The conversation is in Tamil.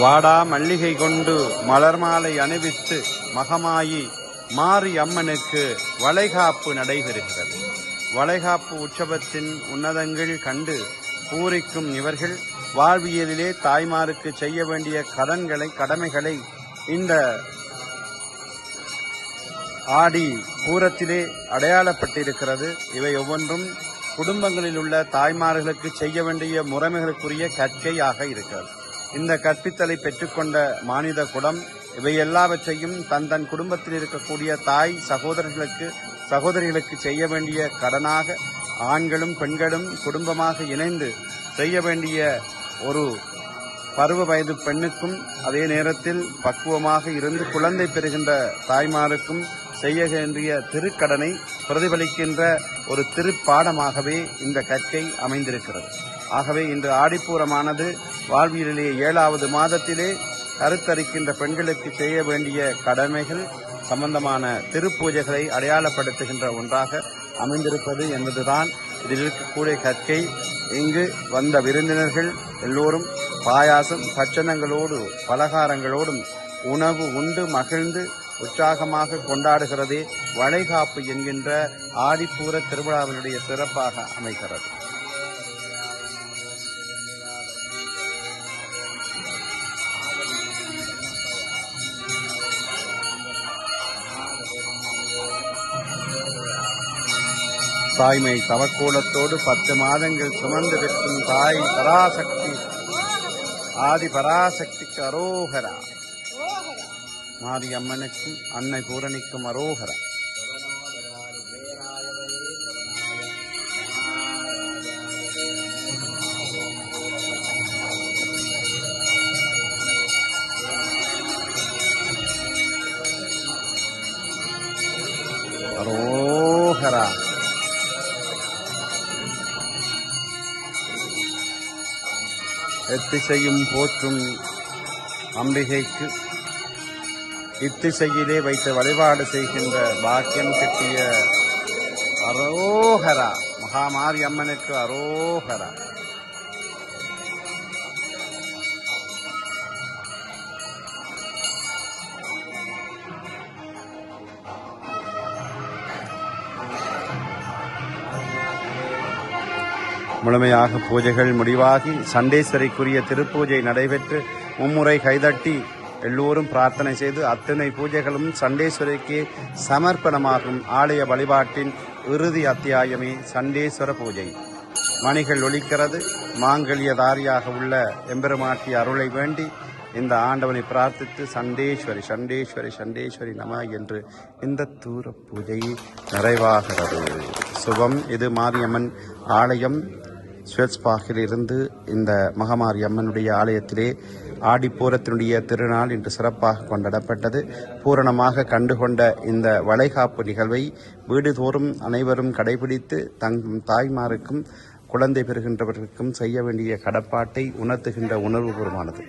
வாடா மல்லிகை கொண்டு மலர் மாலை அணிவித்து மகமாயி மாரி அம்மனுக்கு வளைகாப்பு நடைபெறுகிறது. வளைகாப்பு உற்சவத்தின் உன்னதங்கள் கண்டு பூரிக்கும் இவர்கள் வாழ்வியலிலே தாய்மாருக்கு செய்ய வேண்டிய கடன்களை கடமைகளை இந்த ஆடி பூரத்திலே அடையாளப்பட்டிருக்கிறது. இவை ஒவ்வொன்றும் குடும்பங்களில் உள்ள தாய்மார்களுக்கு செய்ய வேண்டிய முறைமைகளுக்குரிய கற்கையாக இருக்கிறது. இந்த கற்பித்தலை பெற்றுக்கொண்ட மானித குடம் இவை எல்லாவற்றையும் தன் தன் குடும்பத்தில் இருக்கக்கூடிய தாய் சகோதரர்களுக்கு சகோதரிகளுக்கு செய்ய வேண்டிய கடனாக ஆண்களும் பெண்களும் குடும்பமாக இணைந்து செய்ய வேண்டிய ஒரு பருவ வயது பெண்ணுக்கும் அதே நேரத்தில் பக்குவமாக இருந்து குழந்தை பெறுகின்ற தாய்மாருக்கும் செய்ய வேண்டிய திருக்கடனை பிரதிபலிக்கின்ற ஒரு திருப்பாடமாகவே இந்த கற்கை அமைந்திருக்கிறது. ஆகவே இன்று ஆடிப்பூரமானது வாழ்வியலிலே ஏழாவது மாதத்திலே கருத்தரிக்கின்ற பெண்களுக்கு செய்ய வேண்டிய கடமைகள் சம்பந்தமான திருப்பூஜைகளை அடையாளப்படுத்துகின்ற ஒன்றாக அமைந்திருப்பது என்பதுதான் இதில் இருக்கக்கூடிய கற்கை. இங்கு வந்த விருந்தினர்கள் எல்லோரும் பாயாசம் பட்சணங்களோடு பலகாரங்களோடும் உணவு உண்டு மகிழ்ந்து உற்சாகமாக கொண்டாடுகிறதே வளைகாப்பு என்கின்ற ஆடிப்பூர திருவிழாவினுடைய சிறப்பாக அமைகிறது. தாய்மை தவக்கோலத்தோடு பத்து மாதங்கள் சுமந்து விற்கும் தாய் பராசக்தி. ஆதி பராசக்திக்கு அரோகரா. மாரியம்மனுக்கும் அன்னை பூரணிக்கும் அரோகரா. அரோகரா. எத்திசையும் போற்றும் அம்பிகைக்கு இத்திசையிலே வைத்து வழிபாடு செய்கின்ற பாக்கியம் கிட்டிய அரோகரா மகாமாரி அம்மனுக்கு அரோகரா முழுமையாக பூஜைகள் முடிவாகி சண்டேஸ்வரிக்குரிய திருப்பூஜை நடைபெற்று மும்முறை கைதட்டி எல்லோரும் பிரார்த்தனை செய்து அத்தனை பூஜைகளும் சண்டேஸ்வரிக்கு சமர்ப்பணமாகும் ஆலய வழிபாட்டின் இறுதி அத்தியாயமே சண்டேஸ்வர பூஜை. மணிகள் ஒழிக்கிறது மாங்கல்யதாரியாக உள்ள எம்பெருமாட்டி அருளை வேண்டி இந்த ஆண்டவனை பிரார்த்தித்து சண்டேஸ்வரி சண்டேஸ்வரி சண்டேஸ்வரி நம என்று இந்த தூர பூஜை நிறைவாகிறது. சுபம் இது மாரியம்மன் ஆலயம். ஸ்வெட்ஸ்பாகில் இருந்து இந்த மகமாரி அம்மனுடைய ஆலயத்திலே ஆடிப்பூரத்தினுடைய திருநாள் இன்று சிறப்பாக கொண்டாடப்பட்டது. பூரணமாக கண்டுகொண்ட இந்த வளைகாப்பு நிகழ்வை வீடுதோறும் அனைவரும் கடைபிடித்து தங் தாய்மாருக்கும் குழந்தை பெறுகின்றவர்களுக்கும் செய்ய வேண்டிய கடப்பாட்டை உணர்த்துகின்ற உணர்வுபூர்வமானது